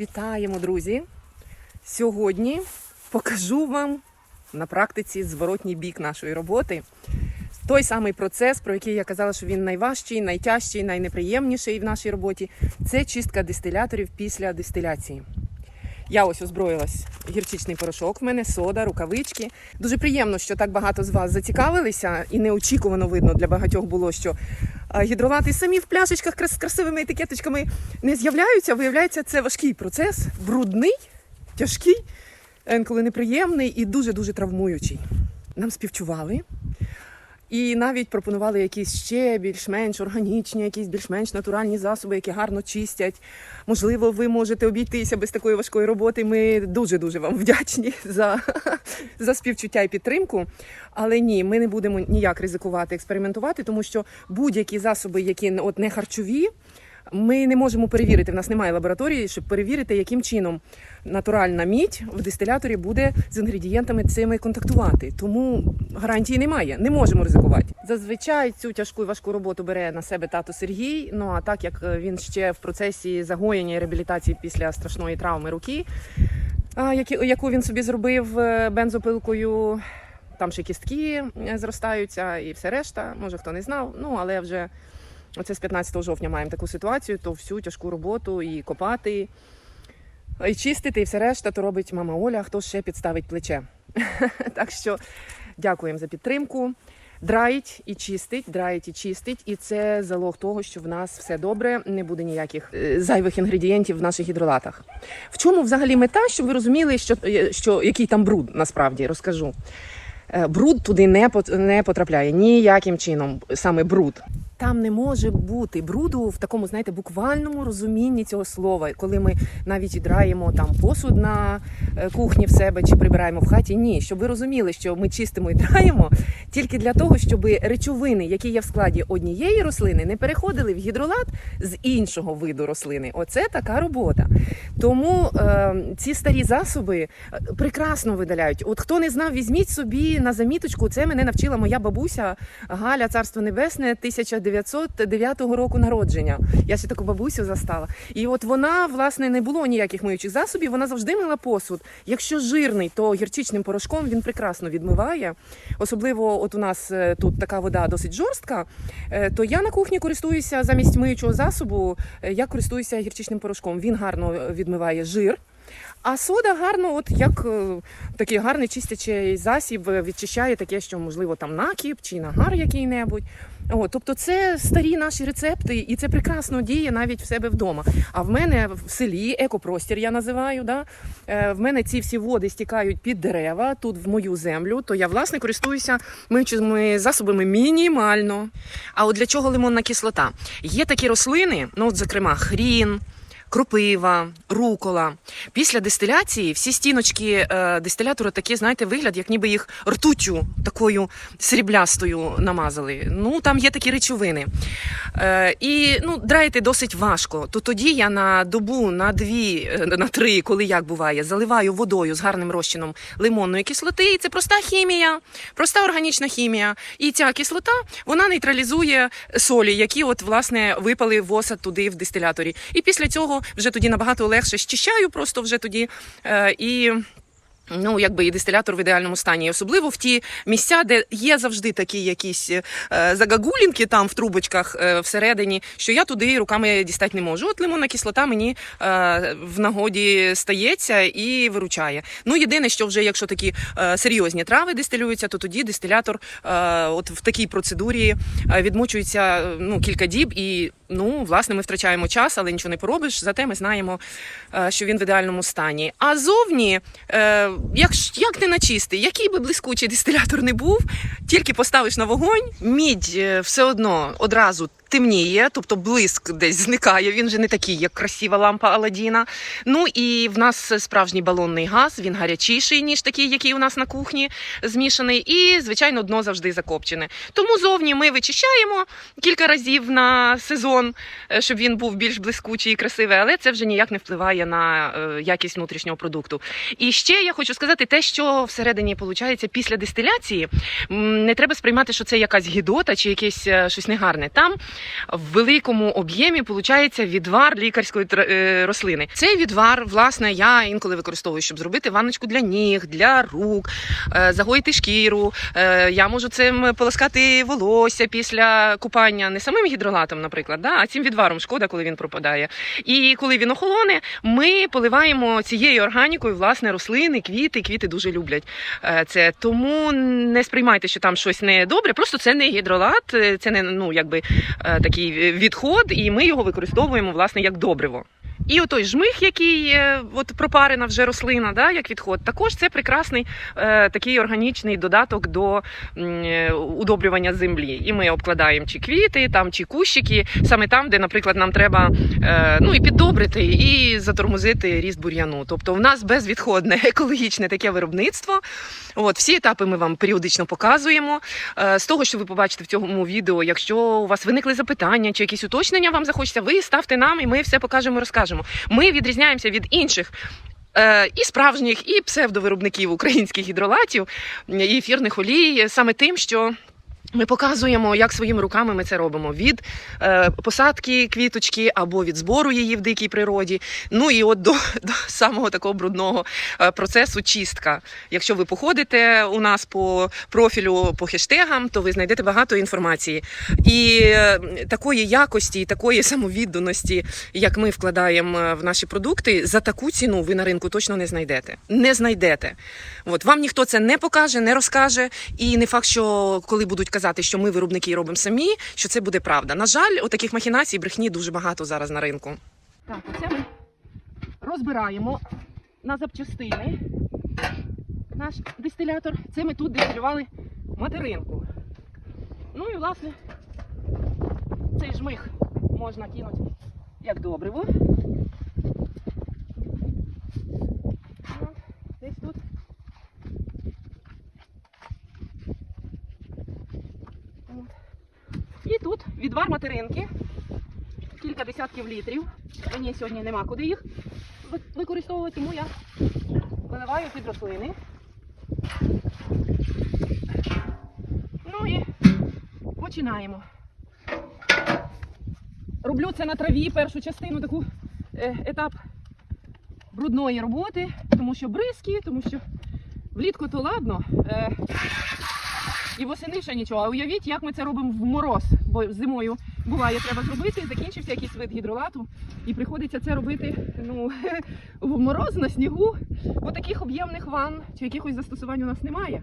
Вітаємо, друзі! Сьогодні покажу вам на практиці зворотній бік нашої роботи. Той самий процес, про який я казала, що він найважчий, найтяжчий, найнеприємніший в нашій роботі це чистка дистиляторів після дистиляції. Я ось озброїлась гірчичний порошок. В мене сода, рукавички. Дуже приємно, що так багато з вас зацікавилися, і неочікувано видно для багатьох було, що гідролати самі в пляшечках з красивими етикеточками не з'являються. Виявляється, це важкий процес, брудний, тяжкий, інколи неприємний і дуже дуже травмуючий. Нам співчували. І навіть пропонували якісь ще більш-менш органічні, якісь більш-менш натуральні засоби, які гарно чистять. Можливо, ви можете обійтися без такої важкої роботи. Ми дуже дуже вам вдячні за, за співчуття і підтримку. Але ні, ми не будемо ніяк ризикувати, експериментувати, тому що будь-які засоби, які от не харчові. Ми не можемо перевірити. В нас немає лабораторії, щоб перевірити, яким чином натуральна мідь в дистиляторі буде з інгредієнтами цими контактувати. Тому гарантії немає. Не можемо ризикувати. Зазвичай цю тяжку і важку роботу бере на себе тато Сергій. Ну а так як е, він ще в процесі загоєння і реабілітації після страшної травми руки, яку він собі зробив е, бензопилкою. Там ще кістки е, зростаються і все решта. Може хто не знав. Ну але вже оце з 15 жовтня маємо таку ситуацію, то всю тяжку роботу і копати, і чистити, і все решта, то робить мама Оля, хто ще підставить плече. так що дякуємо за підтримку. Драїть і чистить, драїть і чистить, і це залог того, що в нас все добре, не буде ніяких е, зайвих інгредієнтів в наших гідролатах. В чому взагалі мета, щоб ви розуміли, що, е, що який там бруд насправді розкажу. Е, Бруд туди не пот- не потрапляє ніяким чином, саме бруд. Там не може бути бруду в такому, знаєте, буквальному розумінні цього слова, коли ми навіть драємо там посуд на е, кухні в себе чи прибираємо в хаті. Ні, щоб ви розуміли, що ми чистимо і драємо тільки для того, щоб речовини, які є в складі однієї рослини, не переходили в гідролат з іншого виду рослини. Оце така робота. Тому е, ці старі засоби е, прекрасно видаляють. От хто не знав, візьміть собі на заміточку. Це мене навчила моя бабуся Галя, царство небесне, 1909 року народження. Я ще таку бабусю застала. І от вона, власне, не було ніяких миючих засобів. Вона завжди мила посуд. Якщо жирний, то гірчичним порошком він прекрасно відмиває. Особливо, от у нас е, тут така вода досить жорстка. е, То я на кухні користуюся замість миючого засобу. е, Я користуюся гірчичним порошком. Він гарно відмиває жир. А сода гарно, от як такий гарний чистячий засіб, відчищає таке, що можливо там накіп чи нагар який-небудь. О, тобто це старі наші рецепти, і це прекрасно діє навіть в себе вдома. А в мене в селі екопростір я називаю. Да? Е, в мене ці всі води стікають під дерева, тут в мою землю. То я власне користуюся миючими засобами мінімально. А от для чого лимонна кислота? Є такі рослини, ну от, зокрема, хрін. Кропива, рукола. Після дистиляції всі стіночки е, дистилятора такі, знаєте, вигляд, як ніби їх ртуттю такою сріблястою намазали. Ну там є такі речовини. Е, і ну, драїти досить важко. То тоді я на добу, на дві, е, на три, коли як буває, заливаю водою з гарним розчином лимонної кислоти. І це проста хімія, проста органічна хімія. І ця кислота вона нейтралізує солі, які от власне випали в осад туди в дистиляторі. І після цього вже тоді набагато легше щищаю, просто вже тоді е, і. Ну, якби і дистилятор в ідеальному стані, особливо в ті місця, де є завжди такі якісь е, загагулінки там в трубочках е, всередині, що я туди руками дістати не можу. От лимонна кислота мені е, в нагоді стається і виручає. Ну, єдине, що вже якщо такі е, серйозні трави дистилюються, то тоді дистилятор е, от в такій процедурі е, відмочується е, ну, кілька діб і. Ну, власне, ми втрачаємо час, але нічого не поробиш. Зате ми знаємо, е, що він в ідеальному стані. А зовні, е, як, як не начистий, який би блискучий дистилятор не був, тільки поставиш на вогонь, мідь е, все одно одразу темніє, тобто блиск десь зникає. Він вже не такий, як красива лампа Аладдіна. Ну і в нас справжній балонний газ, він гарячіший, ніж такий, який у нас на кухні змішаний. І, звичайно, дно завжди закопчене. Тому зовні ми вичищаємо кілька разів на сезон, е, щоб він був більш блискучий і красивий, але це вже ніяк не впливає на е, якість внутрішнього продукту. І ще я хочу сказати те, що всередині виходить після дистиляції. Не треба сприймати, що це якась гідота чи якесь е, щось негарне. Там в великому об'ємі виходить відвар лікарської е, рослини. Цей відвар, власне, я інколи використовую, щоб зробити ванночку для ніг, для рук, е, загоїти шкіру. Е, Я можу цим полоскати волосся після купання не самим гідролатом, наприклад, да, а цим відваром. Шкода, коли він пропадає. І коли він охолоне, ми поливаємо цією органікою власне рослини, квіти. Квіти дуже люблять це. Тому не сприймайте, що там щось не добре. Просто це не гідролат, це не ну якби такий відход, і ми його використовуємо власне як добриво. І отой жмих, який е, от пропарена вже рослина, да, як відход, також це прекрасний е, такий органічний додаток до е, удобрювання землі. І ми обкладаємо чи квіти, там чи кущики, саме там, де, наприклад, нам треба ну і піддобрити, і затормозити ріст бур'яну. Тобто, в нас безвідходне екологічне таке виробництво. От всі етапи ми вам періодично показуємо. З того, що ви побачите в цьому відео, якщо у вас виникли запитання чи якісь уточнення вам захочеться, ви ставте нам, і ми все покажемо і розкажемо. Ми відрізняємося від інших. е, І справжніх, і псевдовиробників українських гідролатів і ефірних олій саме тим, що ми показуємо, як своїми руками ми це робимо від е, посадки квіточки або від збору її в дикій природі. Ну і от до, до самого такого брудного е, процесу чистка. Якщо ви походите у нас по профілю по хештегам, то ви знайдете багато інформації. І е, такої якості, і такої самовідданості, як ми вкладаємо е, в наші продукти, за таку ціну ви на ринку точно не знайдете. Не знайдете. От вам ніхто це не покаже, не розкаже. І не факт, що коли будуть казати, що ми виробники робимо самі, що це буде правда. На жаль, отаких махінацій, брехні дуже багато зараз на ринку. Так, оце ми розбираємо на запчастини. Наш дистилятор. Це ми тут дистилювали материнку. Ну і власне цей жмих можна кинути як добриво. От, Десь тут. От. І тут відвар материнки. Кілька десятків літрів. Мені сьогодні нема куди їх використовувати, тому я виливаю під рослини. Ну і починаємо. Роблю це на траві першу частину, таку е, етап брудної роботи, тому що бризки, тому що влітку то ладно. І восени ще нічого. А уявіть, як ми це робимо в мороз, бо зимою буває, треба зробити, закінчився якийсь вид гідролату, і приходиться це робити ну, в мороз на снігу, бо таких об'ємних ванн чи якихось застосувань у нас немає.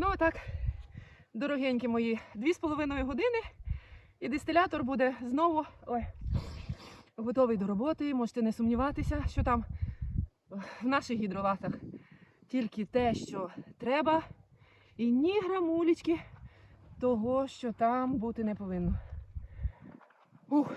Ну так, дорогенькі мої, дві з половиною години. І дистилятор буде знову ой, готовий до роботи. Можете не сумніватися, що там в наших гідролатах тільки те, що треба, і ні грамулечки того, що там бути не повинно. Ух.